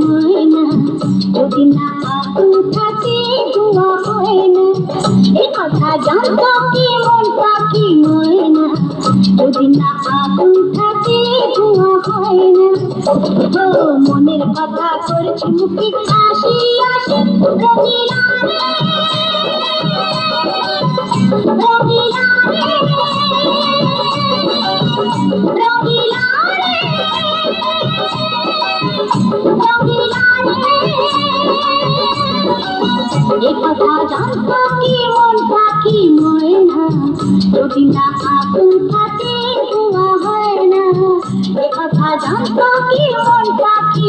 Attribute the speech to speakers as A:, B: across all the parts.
A: হয় কথা কি মনটা কি নয় উঠাতে দোয়া হয় মনের কথা করছি মুখে আসি আসি রবিলা এ কথা জানতো কি মন পাখি ময়না যদি না আগুন থাকে ধোয়া হয় না। এ কথা জানতো কি মন পাখি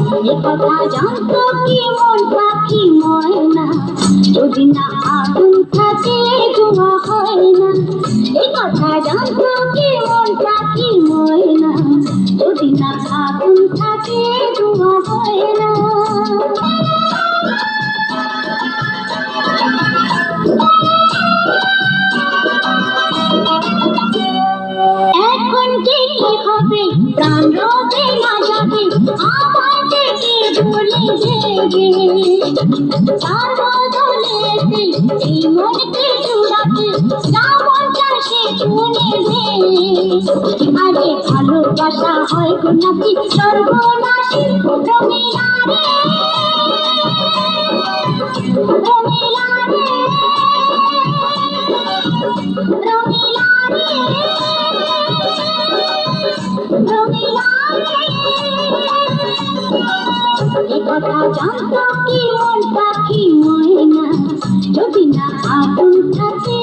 A: এ কথা জানতো কি মন পাখি ময়না যদি না আগুন থাকে, ধোঁয়া হয় না। এ কথা জানতো কি মন পাখি ময়না যদি না আগুন থাকে, ধোঁয়া হয় না। এখন কি হবে? প্রাণ রবে আরে ভালোবাসা হয় নাকি সর্বনাশী রঙিলা রে রঙিলা রে রঙিলা রে এ কথা জানতো কি পাখি ময়না। যদি না আপন থাকে